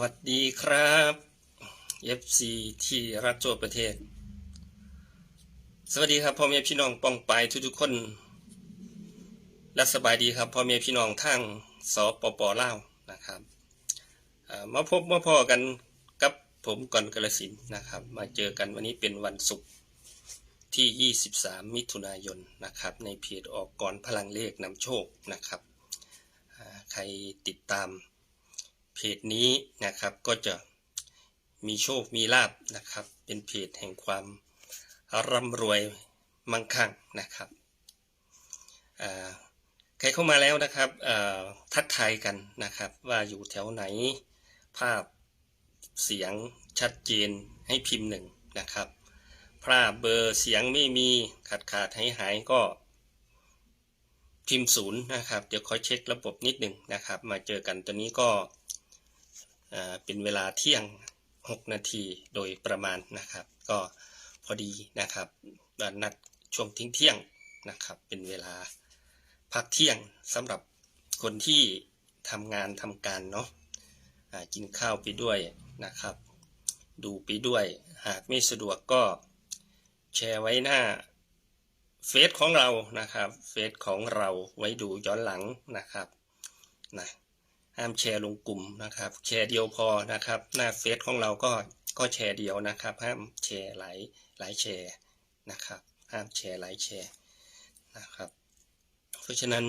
วัสดีครับ FC ที่รักโจทย์ประเทศ สวัสดีครับพ่อแม่พี่น้องป้องปายทุกๆคน และสบายดีครับพ่อแม่พี่น้องทางสปปลาวนะครับมาพบมาพ่อกันกับผมก่อนกระสินนะครับ มาเจอกันวันนี้เป็นวันศุกร์ที่ 23 มิถุนายนนะครับ ในเพจออกก่อนพลังเลขนำโชคนะครับใครติดตาม เพจนี้นะครับก็จะมีโชคมีลาบนะครับ เป็นเพจแห่งความร่ำรวยมั่งคั่งนะครับใครเข้ามาแล้วนะครับทักทายกันนะครับ ว่าอยู่แถวไหนภาพเสียงชัดเจนให้พิมพ์หนึ่งนะครับภาพเบอร์เสียงไม่มีขาดขาดหายหายก็พิมพ์ศูนย์นะครับ เดี๋ยวขอเช็คระบบนิดหนึ่งนะครับ มาเจอกันตอนนี้ก็ เป็นเวลาเที่ยง 6 นาทีโดยประมาณนะครับ ก็พอดีนะครับนัดช่วงทิ้งเที่ยงนะครับ เป็นเวลาพักเที่ยงสำหรับคนที่ทำงานทำการเนาะกินข้าวไปด้วยนะครับ ดูไปด้วย หากไม่สะดวกก็แชร์ไว้หน้าเฟซของเรานะครับ เฟซของเราไว้ดูย้อนหลังนะครับนะ ห้ามแชร์ลงกลุ่มนะครับ แชร์เดียวพอนะครับ หน้าเฟซของเราก็ก็แชร์เดียวนะครับ ห้ามแชร์หลายหลายแชร์นะครับ ห้ามแชร์หลายแชร์นะครับ เพราะฉะนั้น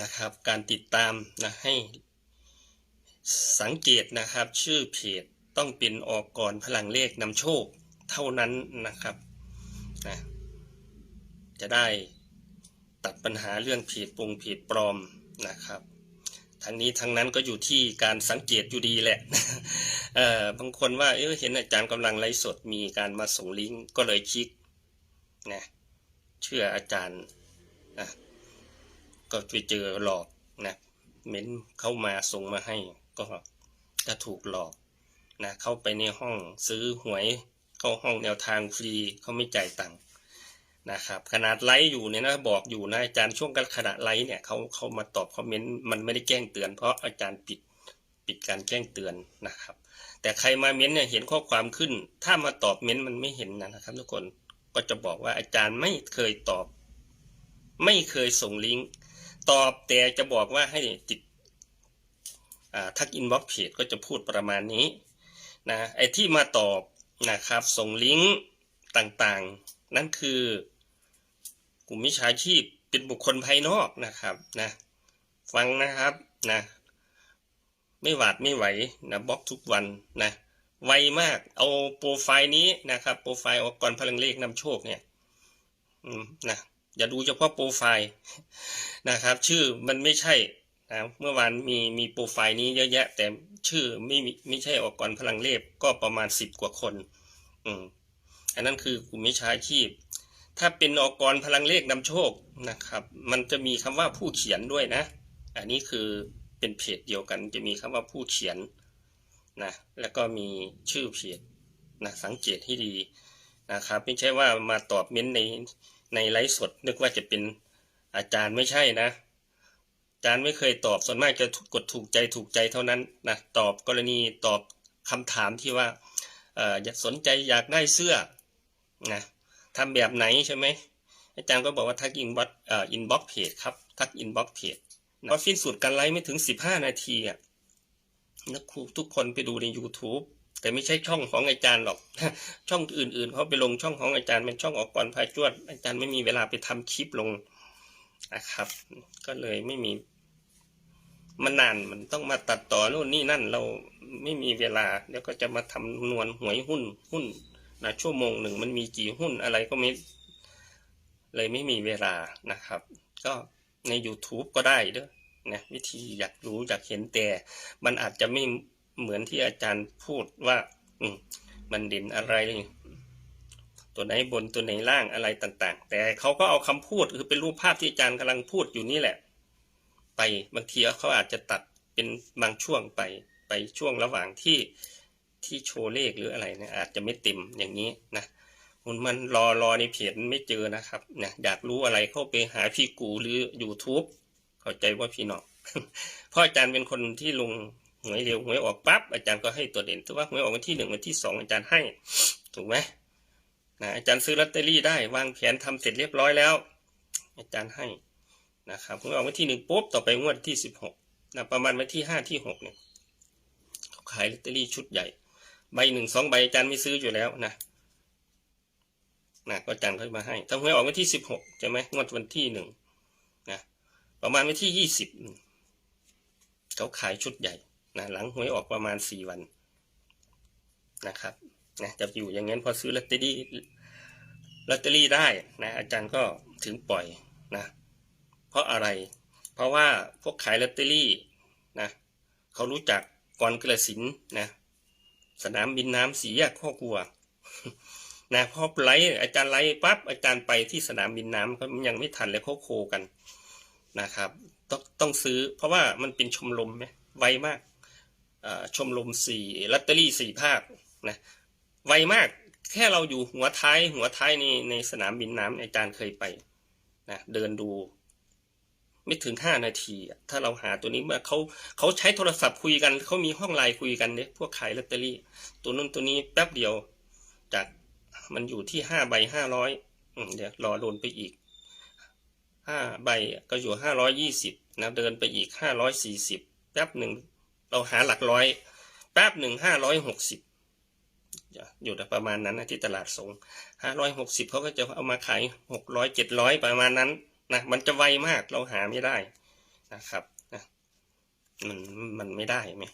นะครับการติดตามนะให้สังเกตนะครับ ชื่อเพจต้องเป็นออกก่อนพลังเลขนำโชคเท่านั้นนะครับนะจะได้ตัดปัญหาเรื่องเพจปรุงเพจปลอมนะครับ ทั้งนี้ทั้งนั้นก็อยู่ที่การสังเกตอยู่ดีแหละเออบางคนว่าเออเห็นอาจารย์กำลังไลฟ์สดมีการมาส่งลิงก์ก็เลยคลิกนะเชื่ออาจารย์นะก็ไปเจอหลอกนะเม้นเข้ามาส่งมาให้ก็จะถูกหลอกนะเข้าไปในห้องซื้อหวยเข้าห้องแนวทางฟรีเขาไม่จ่ายตังค์ นะครับขนาดไลฟ์อยู่เนี่ยนะบอกอยู่นะอาจารย์ช่วงขณะไลฟ์เนี่ยเขาเขามาตอบคอมเมนต์มันไม่ได้แจ้งเตือน เพราะอาจารย์ปิดปิดการแจ้งเตือนนะครับ แต่ใครมาเม้นต์เนี่ยเห็นข้อความขึ้น ถ้ามาตอบเม้นต์มันไม่เห็นนะครับทุกคนก็จะบอกว่าอาจารย์ไม่เคยตอบ ไม่เคยส่งลิงก์ตอบแต่จะบอกว่าให้ติดทักอินบ็อกเพจก็จะพูดประมาณนี้นะไอ้ที่มาตอบนะครับส่งลิงก์ต่างๆ นั่นคือ ลุ่มมิจฉาชีพเป็นบุคคลภายนอกนะครับนะฟังนะครับนะไม่หวาดไม่ไหวนะบล็อกทุกวันนะไวมากเอาโปรไฟล์นี้นะครับโปรไฟล์องค์กรพลังเลขนำโชคเนี่ยอืมนะอย่าดูเฉพาะโปรไฟล์นะครับ ชื่อมันไม่ใช่นะเมื่อวานมีมีโปรไฟล์นี้เยอะแยะ แต่ชื่อไม่ไม่ใช่องค์กรพลังเลขก็ประมาณสิบกว่าคน อืมอันนั้นคือกลุ่มมิจฉาชีพ ถ้าเป็นองค์กรพลังเลขนำโชคนะครับ มันจะมีคำว่าผู้เขียนด้วยนะ อันนี้คือเป็นเพจเดียวกัน จะมีคำว่าผู้เขียนนะแล้วก็มีชื่อเพจนะสังเกตให้ดีนะครับ ไม่ใช่ว่ามาตอบเม้นต์ในในไลฟ์สด นึกว่าจะเป็นอาจารย์ไม่ใช่นะ อาจารย์ไม่เคยตอบส่วนมากจะกดถูกใจถูกใจเท่านั้นนะตอบกรณีตอบคำถามที่ว่าเอ่ออยากสนใจอยากได้เสื้อนะ ทำแบบไหนใช่ไหมอาจารย์ก็บอกว่าทักอินบ็อกเอ่ออินบ็อกเพจครับทักอินบ็อกเพจพอสิ้นสุดการไลฟ์ไม่ถึง 15 นาทีอะนักครูทุกคนไปดูใน YouTube แต่ไม่ใช่ช่องของอาจารย์หรอก ช่องอื่นๆเขาไปลงช่องของอาจารย์เป็นช่องออกก่อนพายจวด อาจารย์ไม่มีเวลาไปทำคลิปลงนะครับ ก็เลยไม่มีมันนานมันต้องมาตัดต่อโน่นนี่นั่นเราไม่มีเวลา แล้วก็จะมาทำนวณหวยหุ้นหุ้น นะชั่วโมงหนึ่งมันมีกี่หุ้นอะไรก็ไม่เลยไม่มีเวลานะครับ ก็ใน YouTube ก็ได้เด้อนะวิธีอยากรู้อยากเห็นแต่ มันอาจจะไม่เหมือนที่อาจารย์พูดว่า อืมมันเด่นอะไร ตัวไหนบนตัวไหนล่างอะไรต่าง ๆ แต่เขาก็เอาคำพูดคือเป็นรูปภาพที่อาจารย์กำลังพูดอยู่นี่แหละ ไปบางทีเขาอาจจะตัดเป็นบางช่วงไปไปช่วงระหว่างที่ ที่โชว์เลขหรืออะไรเนี่ยอาจจะไม่เต็มอย่างนี้นะมันมันรอรอในเพจไม่เจอนะครับนะอยากรู้อะไรเข้าไปหาพี่กูหรือ YouTube เข้าใจว่าพี่น้องเพราะอาจารย์เป็นคนที่ลงหวยเร็วหวยออกปั๊บอาจารย์ก็ให้ตัวเด่นถือว่าหวยออกวันที่หนึ่งวันที่สองอาจารย์ให้ ถูกไหมนะอาจารย์ซื้อลอตเตอรี่ได้วางแผนทำเสร็จเรียบร้อยแล้ว อาจารย์ให้นะครับหวยออกวันที่หนึ่งปุ๊บต่อไปงวดที่สิบหกนะประมาณวันที่ห้าที่หกเนี่ยเขาขายลอตเตอรี่ชุดใหญ่ ใบหนึ่งสองใบอาจารย์ไม่ซื้ออยู่แล้วนะนะก็อาจารย์เขามาให้ถ้าหวยออกวันที่สิบหกใช่ไหมงวดวันที่หนึ่งนะประมาณวันที่ยี่สิบเขาขายชุดใหญ่นะหลังหวยออกประมาณสี่วันนะครับนะจะอยู่อย่างนั้นพอซื้อลอตเตอรี่ลอตเตอรี่ได้นะอาจารย์ก็ถึงปล่อยนะเพราะอะไร เพราะว่าพวกขายลอตเตอรี่นะเขารู้จักก่อนกระสินนะ สนามบินน้ำสีแยกข้อกลัวนะพอไลฟ์อาจารย์ไลฟ์ปั๊บอาจารย์ไปที่สนามบินน้ำเขายังไม่ทันเลยเขาโคกันนะครับ ต้องต้องซื้อ เพราะว่ามันเป็นชมรมไหมไวมากชมรมสี่ลอตเตอรี่สี่ภาคนะไวมากแค่เราอยู่หัวท้ายหัวท้ายในในสนามบินน้ำอาจารย์เคยไปนะเดินดู ไม่ถึงห้านาที ถ้าเราหาตัวนี้มาเขาเขาใช้โทรศัพท์คุยกันเขามีห้องไลน์คุยกันเนี่ยพวกขายลอตเตอรี่ ตัวนู้นตัวนี้แป๊บเดียว จากมันอยู่ที่ห้าใบห้าร้อยเดี๋ยวรอโดนไปอีกห้าใบก็อยู่ห้าร้อยยี่สิบนะเดินไปอีกห้าร้อยสี่สิบแป๊บหนึ่งเราหาหลักร้อย แป๊บหนึ่งห้าร้อยหกสิบอยู่แต่ประมาณนั้นนะที่ตลาดสงห้าร้อยหกสิบเขาก็จะเอามาขายหกร้อยเจ็ดร้อยประมาณนั้น นะมันจะไวมากเราหาไม่ได้นะครับนะมันมันไม่ได้ไหม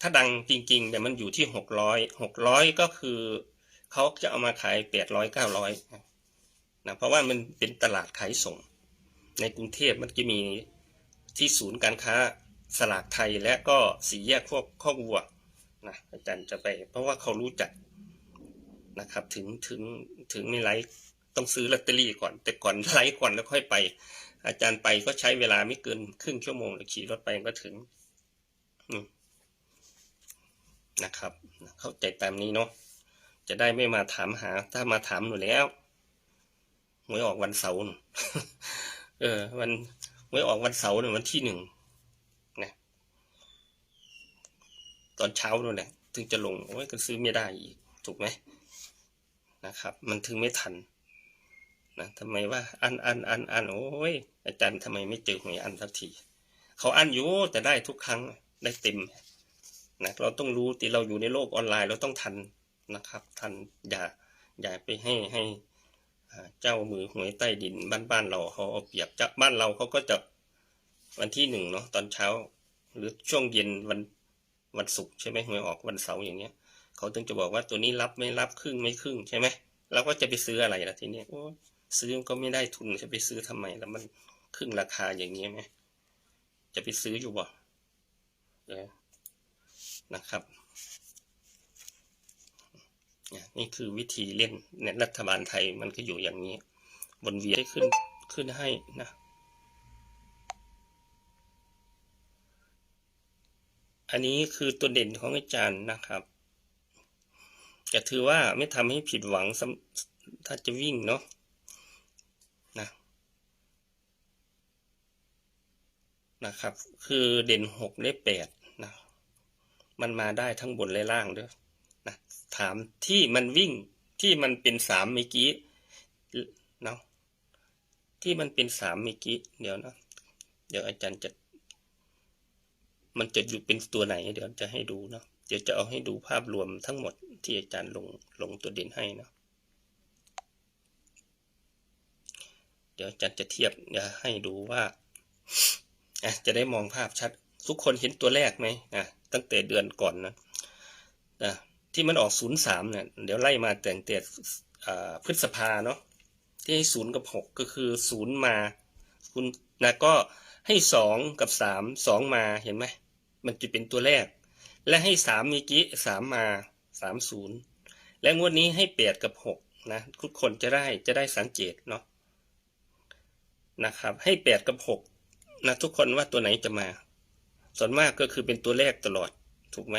ถ้าดังจริงๆเนี่ยมันอยู่ที่หกร้อยหกร้อยก็คือเขาจะเอามาขายแปดร้อยเก้าร้อยนะเพราะว่ามันเป็นตลาดขายส่ง ในกรุงเทพมันจะมีที่ศูนย์การค้าสลากไทยและก็สีแยกพวกข้อวัวนะอาจารย์จะไป เพราะว่าเขารู้จักนะครับถึงถึงถึงไม่ไลฟ์ ต้องซื้อลอตเตอรี่ก่อน แต่ก่อนไลฟ์ก่อนแล้วค่อยไป อาจารย์ไปก็ใช้เวลาไม่เกินครึ่งชั่วโมงแล้วขี่รถไปก็ถึงนะครับ เข้าใจตามนี้เนาะจะได้ไม่มาถามหา ถ้ามาถามหนูแล้วหวยออกวันเสาร์เออ วันหวยออกวันเสาร์เนี่ยวันที่หนึ่งนะตอนเช้านู่นแหละถึงจะลงโอ้ยก็ซื้อไม่ได้อีกถูกไหมนะครับ มันถึงไม่ทัน นะทำไมว่าอันอันอันอันโอ้ยอาจารย์ทำไมไม่เจอหวยอันสักทีเขาอันอยู่แต่ได้ทุกครั้งได้เต็มนะเราต้องรู้ที่เราอยู่ในโลกออนไลน์เราต้องทันนะครับ ทันอย่าอย่าไปให้ให้เจ้ามือหวยใต้ดินบ้านบ้านเราเขาเอาเปรียบจากบ้านเราเขาก็จะวันที่หนึ่งเนาะตอนเช้า หรือช่วงเย็นวันวันศุกร์ใช่ไหมหวยออกวันเสาร์อย่างเงี้ยเขาถึงจะบอกว่าตัวนี้รับไม่รับครึ่งไม่ครึ่งใช่ไหมเราก็จะไปซื้ออะไรล่ะทีเนี้ยโอ้ ซื้อก็ไม่ได้ทุนจะไปซื้อทำไมแล้วมันครึ่งราคาอย่างเงี้ไหมจะไปซื้ออยู่บ่นะครับนี่คือวิธีเล่นเนี่ยรัฐบาลไทยมันก็อยู่อย่างนี้วนเวียนให้ขึ้นขึ้นให้นะอันนี้คือตัวเด่นของอาจารย์นะครับจะถือว่าไม่ทำให้ผิดหวังถ้าจะวิ่งเนาะ นะนะครับ คือเด่นหกได้แปดนะมันมาได้ทั้งบนและล่างด้วยนะถามที่มันวิ่งที่มันเป็นสามเมื่อกี้เนาะที่มันเป็นสามเมื่อกี้เดี๋ยวนะเดี๋ยวอาจารย์จะ มันจะอยู่เป็นตัวไหน เดี๋ยวจะให้ดูเนาะเดี๋ยวจะเอาให้ดูภาพรวมทั้งหมดที่อาจารย์ลงลงตัวเด่นให้เนาะ เดี๋ยวจารย์จะเทียบจะให้ดูว่าอะจะได้มองภาพชัด ทุกคนเห็นตัวแรกไหมอะตั้งแต่เดือนก่อนนะนะที่มันออกศูนย์สามเนี่ยเดี๋ยวไล่มาแต่งแต่พฤษภาเนาะที่ให้ศูนย์กับหกก็คือศูนย์มาคุณนะก็ให้สองกับสามสองมาเห็นไหมมันจะเป็นตัวแรก และให้สามมีกี้สามมาสามศูนย์และงวดนี้ให้แปดกับหกนะทุกคนจะได้จะได้สังเกตเนาะ นะครับ ให้แปดกับหกนะทุกคนว่าตัวไหนจะมา ส่วนมากก็คือเป็นตัวแรกตลอดถูกไหม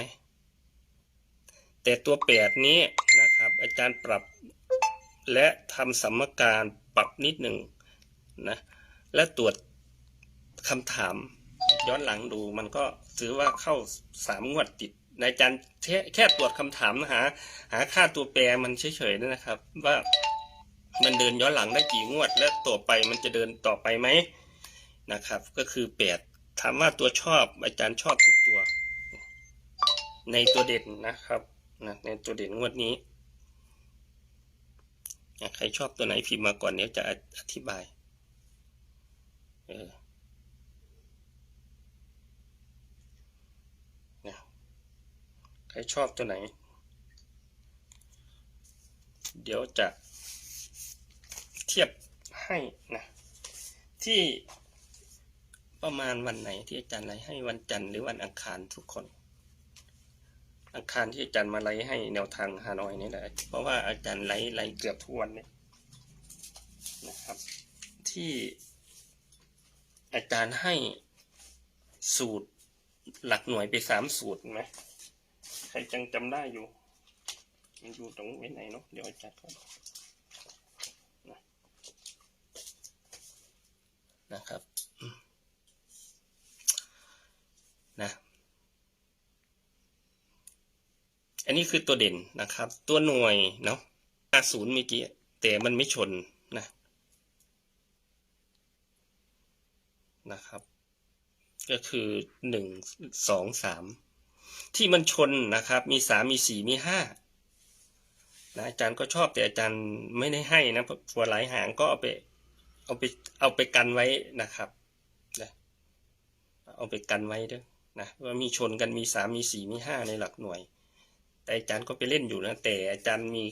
แต่ตัวแปดนี้นะครับ อาจารย์ปรับและทำสมการปรับนิดหนึ่งนะและตรวจคำถามย้อนหลังดูมันก็ถือว่าเข้าสามงวดติดในอาจารย์แค่แค่ตรวจคำถามหาหาค่าตัวแปรมันเฉยๆนะครับ ว่า มันเดินย้อนหลังได้กี่งวด และต่อไปมันจะเดินต่อไปไหมนะครับ ก็คือแปดถามว่าตัวชอบอาจารย์ชอบทุกตัว ในตัวเด่นนะครับนะในตัวเด่นงวดนี้ใครชอบตัวไหนพิมพ์มาก่อนเดี๋ยวจะอธิบายเออนะใครชอบตัวไหน เดี๋ยวจะ เทียบให้นะที่ประมาณวันไหนที่อาจารย์ไลให้วันจันทร์หรือวันอังคารทุกคน อังคารที่อาจารย์มาไลให้แนวทางฮานอยนี่แหละเพราะว่าอาจารย์ไลไลเกือบทุกวันเนี่ยนะครับ ที่อาจารย์ให้สูตรหลักหน่วยไปสามสูตรไหมใครจังจำได้อยู่ มันอยู่ตรงไว้ไหนเนาะเดี๋ยวอาจารย์ก่อนนะ นะครับนะอันนี้คือตัวเด่นนะครับ ตัวหน่วยเนาะ50เมื่อกี้แต่มันไม่ชนนะนะครับ ก็คือหนึ่งสองสามที่มันชนนะครับ มีสามมีสี่มีห้านะอาจารย์ก็ชอบแต่อาจารย์ไม่ได้ให้นะผัวหลายหางก็เอาไป เอาไปเอาไปกันไว้นะครับนะเอาไปกันไว้ด้วยนะว่ามีชนกันมีสามมีสี่มีห้าในหลักหน่วย แต่อาจารย์ก็ไปเล่นอยู่นะแต่อาจารย์มี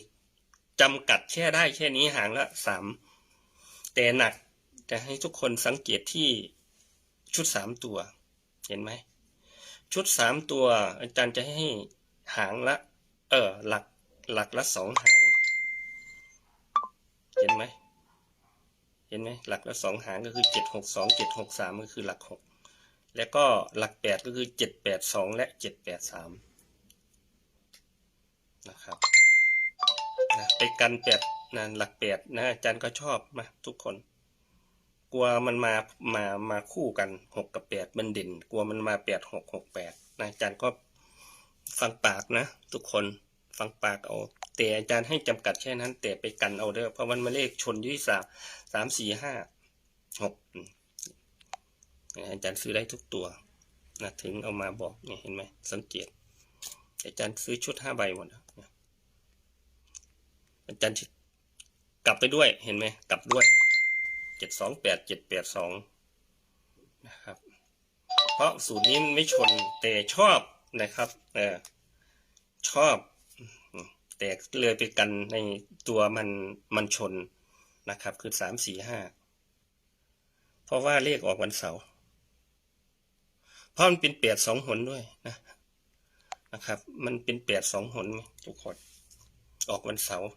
จำกัดแค่ได้แค่นี้หางละสามแต่หนักจะให้ทุกคนสังเกตที่ชุดสามตัว เห็นไหม ชุดสามตัวอาจารย์จะให้หางละ เออหลักหลักละสองหาง เห็นไหมหลักละสองหางก็คือเจ็ดหกสองเจ็ดหกสามก็คือหลักหกแล้วก็หลักแปดก็คือเจ็ดแปดสองและเจ็ดแปดสามนะครับนะไปกันแปดนะหลักแปดนะอาจารย์ก็ชอบมาทุกคน กลัวมันมามามาคู่กันหกกับแปดมันเด่น กลัวมันมาแปดหกหกแปดนะอาจารย์ก็ฟังปากนะ ทุกคนฟังปากเอา แต่อาจารย์ให้จำกัดแค่นั้น แต่ไปกันเอาเด้อเพราะมันมาเลขชนยี่สามสามสี่ห้าหกอาจารย์ซื้อได้ทุกตัวนะถึงเอามาบอกเนี่ยเห็นไหมสังเกต อาจารย์ซื้อชุดห้าใบหมดนะอาจารย์กลับไปด้วยเห็นไหมกลับด้วยเจ็ดสองแปดเจ็ดแปดสองนะครับ เพราะสูตรนี้ไม่ชนแต่ชอบนะครับเออชอบ แต่เลยไปกันในตัวมันมันชนนะครับ คือสามสี่ห้าเพราะว่าเลขออกวันเสาร์เพราะมันเป็นแปดสองหนด้วยนะนะครับ มันเป็นแปดสองหนทุกคนออกวันเสาร์